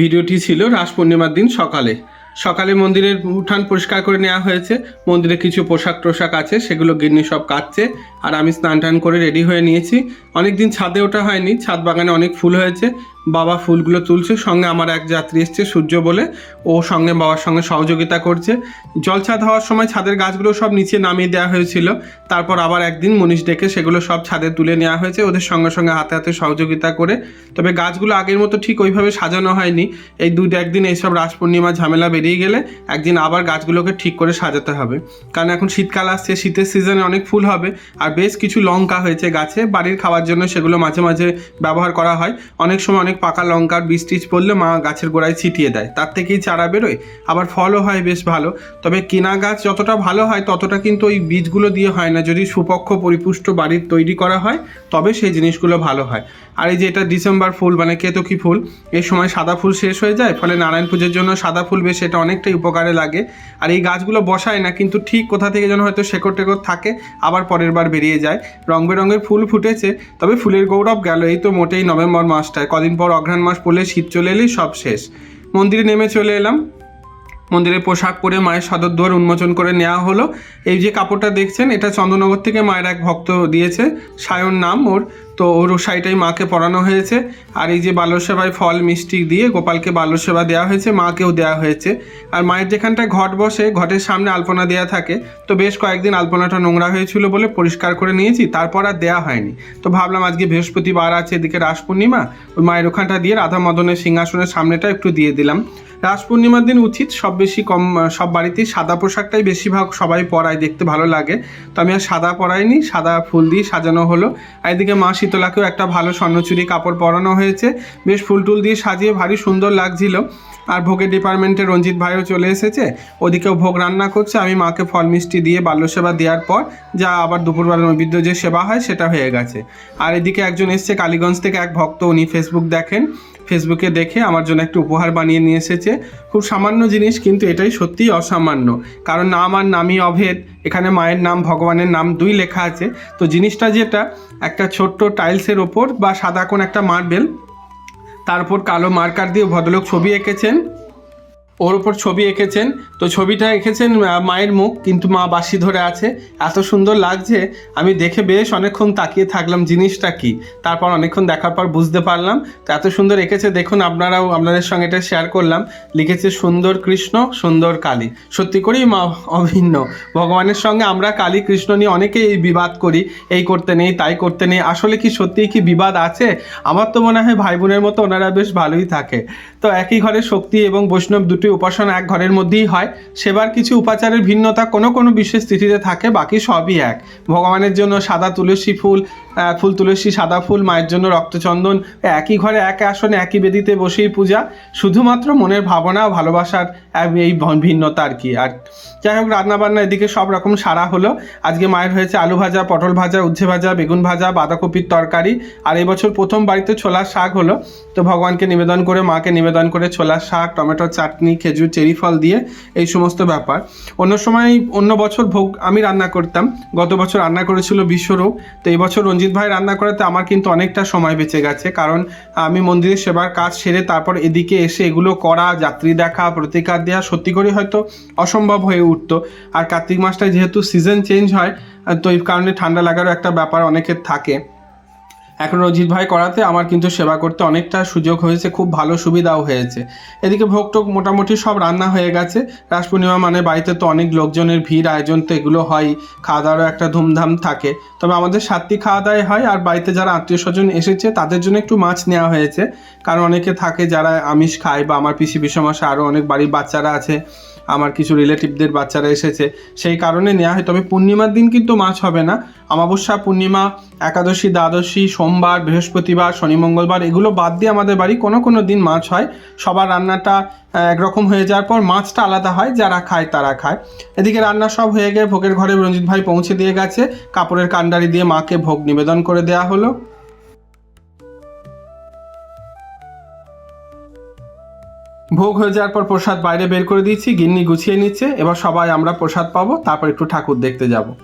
ভিডিওটি ছিল রাস পূর্ণিমার দিন সকালে। সকালে মন্দিরের উঠান পরিষ্কার করে নেওয়া হয়েছে। মন্দিরে কিছু পোশাক টোশাক আছে, সেগুলো গিন্নি সব কাটছে আর আমি স্নান টান করে রেডি হয়ে নিয়েছি। অনেক দিন ছাদে ওঠা হয়নি, ছাদ বাগানে অনেক ফুল হয়েছে। বাবা ফুলগুলো তুলছে, সঙ্গে আমার এক যাত্রী এসছে সূর্য বলে। ও সঙ্গে বাবার সঙ্গে সহযোগিতা করছে। জল ছাদ হওয়ার সময় ছাদের গাছগুলো সব নিচে নামিয়ে দেওয়া হয়েছিল। তারপর আবার একদিন মনীষ ডেকে সেগুলো সব ছাদে তুলে নেওয়া হয়েছে, ওদের সঙ্গে সঙ্গে হাতে হাতে সহযোগিতা করে। তবে গাছগুলো আগের মতো ঠিক ওইভাবে সাজানো হয়নি। এই দু একদিন এইসব রাস পূর্ণিমা ঝামেলা বেরিয়ে গেলে একদিন আবার গাছগুলোকে ঠিক করে সাজাতে হবে। কারণ এখন শীতকাল আসছে, শীতের সিজনে অনেক ফুল হবে, আর বেশ কিছু লঙ্কা হয়েছে গাছে। বাড়ির খাওয়ার জন্য সেগুলো মাঝে মাঝে ব্যবহার করা হয়। অনেক সময় অনেক পাকা লঙ্কার বীজ টিজ পড়লে মা গাছের গোড়ায় ছিটিয়ে দেয়। তার থেকেই চারা বেরোয়। আবার ফলও হয় বেশ ভালো। তবে কেনা গাছ যতটা ভালো হয় ততটা কিন্তু ওই বীজগুলো দিয়ে হয় না। যদি সুপক্ষ পরিপুষ্ট বাড়ির তৈরি করা হয়, তবে সেই জিনিসগুলো ভালো হয়। আর এই যে এটা ডিসেম্বর ফুল মানে কেতকী ফুল এই সময় সাদা ফুল শেষ হয়ে যায়, ফলে নারায়ণ পুজোর জন্য সাদা ফুল বেশ এটা অনেকটাই উপকারে লাগে। আর এই গাছগুলো বসায় না, কিন্তু ঠিক কোথা থেকে যেন হয়তো শেকড় টেকড় থাকে, আবার পরের বার বেরিয়ে যায়। রং বেরঙের ফুল ফুটেছে, তবে ফুলের গৌরব গেল। এই তো মোটেই নভেম্বর মাসটায়। কদিন পর অঘ্রাণ মাস পড়লে শীত চলে এলেই সব শেষ। মন্দিরে নেমে চলে এলাম। মন্দিরে পোশাক পরে মায়ের সদর দুয়ার উন্মোচন করে নেওয়া হলো। এই যে কাপড়টা দেখছেন, এটা চন্দ্রনগর থেকে মায়ের এক ভক্ত দিয়েছে। সায়ন নাম ওর। তো ওর শাড়িটাই মাকে পরানো হয়েছে। আর এই যে বাল্যসেবায় ফল, মিষ্টি দিয়ে গোপালকে বাল্যসেবা দেওয়া হয়েছে, মাকেও দেওয়া হয়েছে। আর মায়ের যেখানটায় ঘট বসে, ঘটের সামনে আলপনা দেওয়া থাকে, তো বেশ কয়েকদিন আলপনাটা নোংরা হয়েছিল বলে পরিষ্কার করে নিয়েছি, তারপর আর দেওয়া হয়নি। তো ভাবলাম আজকে বৃহস্পতিবার আছে, এদিকে রাস পূর্ণিমা ওই মায়ের ওখানটা দিয়ে রাধা মদনের সিংহাসনের সামনেটা একটু দিয়ে দিলাম। রাস পূর্ণিমার দিন উচিত, সব বেশি কম, সব বাড়িতেই সাদা পোশাকটাই বেশিরভাগ সবাই পরায়, দেখতে ভালো লাগে। তো আমি আর সাদা পরাইনি, সাদা ফুল দিয়ে সাজানো হলো। আর এদিকে মা শীতলাকেও একটা ভালো স্বর্ণচুরি কাপড় পরানো হয়েছে। বেশ ফুলটুল দিয়ে সাজিয়ে ভারী সুন্দর লাগছিল। আর ভোগের ডিপার্টমেন্টে রঞ্জিত ভাইও চলে এসেছে। ওদিকেও ভোগ রান্না করছে। আমি মাকে ফল মিষ্টি দিয়ে বাল্যসেবা দেওয়ার পর যা আবার দুপুরবেলা নৈবেদ্য যে সেবা হয় সেটা হয়ে গেছে। আর এদিকে একজন এসছে কালীগঞ্জ থেকে। এক ভক্ত উনি ফেসবুক দেখেন। ফেসবুকে দেখে আমার জন্য একটা উপহার বানিয়ে নিয়ে এসেছে। খুব সামান্য জিনিস, কিন্তু এটাই সত্যিই অসামান্য। কারণ নাম আর নামই অভেদ। এখানে মায়ের নাম, ভগবানের নাম দুই লেখা আছে। তো জিনিসটা যেটা, একটা ছোট্ট টাইলসের ওপর বা সাদা কোন একটা মার্বেল তারপর কালো মার্কার দিয়ে ভদ্রলোক ছবি এঁকেছেন। ওর ওপর ছবি এঁকেছেন। তো ছবিটা এঁকেছেন মায়ের মুখ, কিন্তু মা বাসি ধরে আছে। এত সুন্দর লাগছে, আমি দেখে বেশ অনেকক্ষণ তাকিয়ে থাকলাম জিনিসটা কি। তারপর অনেকক্ষণ দেখার পর বুঝতে পারলাম, তো এত সুন্দর এঁকেছে, দেখুন আপনারাও আপনাদের সঙ্গে এটা শেয়ার করলাম। লিখেছে, সুন্দর কৃষ্ণ, সুন্দর কালী। সত্যি করেই মা অভিন্ন। ভগবানের সঙ্গে আমরা কালী, কৃষ্ণ নিয়ে অনেকেই এই বিবাদ করি, এই করতে নেই, তাই করতে নেই। আসলে কি সত্যিই কি বিবাদ আছে? আমার তো মনে হয় ভাই বোনের মতো ওনারা বেশ ভালোই থাকে। তো একই ঘরে শক্তি এবং বৈষ্ণব দুটি উপাসনা এক ঘরের মধ্যেই হয়। সেবার কিছু উপাচারের ভিন্নতা কোনো কোনো বিশেষ তিথিতে থাকে, বাকি সবই এক। ভগবানের জন্য সাদা তুলসী ফুল ফুল তুলসী, সাদা ফুল, মায়ের জন্য রক্তচন্দন, একই ঘরে এক আসনে, একই বেদিতে বসেই পূজা। শুধুমাত্র মনের ভাবনা ও ভালোবাসার এই ভিন্নতা আর কি। আর যাই হোক, রান্নাবান্না এদিকে সব রকম সারা হলো। আজকে মায়ের হয়েছে আলু ভাজা, পটল ভাজা, উচ্ছে ভাজা, বেগুন ভাজা, বাঁধাকপির তরকারি। আর এবছর প্রথম বাড়িতে ছোলার শাক হলো। তো ভগবানকে নিবেদন করে, মাকে নিবেদন করে ছোলার শাক, টমেটোর চাটনি খেজুর, চেরি ফল দিয়ে এই সমস্ত ব্যাপার। অন্য সময়, অন্য বছর ভোগ আমি রান্না করতাম। গত বছর রান্না করেছিল বিশ্বরূপ। তো এই বছর রঞ্জিত ভাই রান্না করাতে আমার কিন্তু অনেকটা সময় বেঁচে গেছে। কারণ আমি মন্দিরের সেবার কাজ সেরে তারপর এদিকে এসে এগুলো করা, যাত্রী দেখা, প্রতিকার দেওয়া সত্যি করে হয়তো অসম্ভব হয়ে উঠতো। আর কার্তিক মাসটায় যেহেতু সিজন চেঞ্জ হয়, তো এই কারণে ঠান্ডা লাগারও একটা ব্যাপার অনেকের থাকে। এখন রঞ্জিত ভাই করাতে আমার কিন্তু সেবা করতে অনেকটা সুযোগ হয়েছে, খুব ভালো সুবিধাও হয়েছে। এদিকে ভোগ টোক মোটামুটি সব রান্না হয়ে গেছে। রাস পূর্ণিমা মানে বাড়িতে তো অনেক লোকজনের ভিড়, আয়োজন তো এগুলো হয় খাওয়া দাওয়ারও একটা ধুমধাম থাকে। তবে আমাদের সাতটি খাওয়া দাওয়াই হয় আর বাড়িতে যারা আত্মীয় স্বজন এসেছে তাদের জন্য একটু মাছ নেওয়া হয়েছে। কারণ অনেকে থাকে যারা আমিষ খায় বা আমার পিসি পিসমশা আরও অনেক বাড়ির বাচ্চারা আছে। আমার কিছু রিলেটিভদের বাচ্চারা এসেছে। সেই কারণে নেওয়া হয়। তবে পূর্ণিমার দিন কিন্তু মাছ হবে না। অমাবস্যা, পূর্ণিমা, একাদশী, দ্বাদশী, সোমবার, বৃহস্পতিবার, শনি, মঙ্গলবার, এগুলো বাদ দিয়ে আমাদের বাড়ি কোনো কোনো দিন মাছ হয়। সবার রান্নাটা একরকম হয়ে যাওয়ার পর মাছটা আলাদা হয়, যারা খায় তারা খায়। এদিকে রান্না সব হয়ে গিয়ে ভোগের ঘরে রঞ্জিত ভাই পৌঁছে দিয়ে গেছে। কাপড়ের কান্ডারি দিয়ে মাকে ভোগ নিবেদন করে দেওয়া হলো। ভোগ হয়ে যাওয়ার পর প্রসাদ বাইরে বের করে দিয়েছি, গিন্নি গুছিয়ে নিচ্ছে। এবার সবাই আমরা প্রসাদ পাবো, তারপর একটু ঠাকুর দেখতে যাব।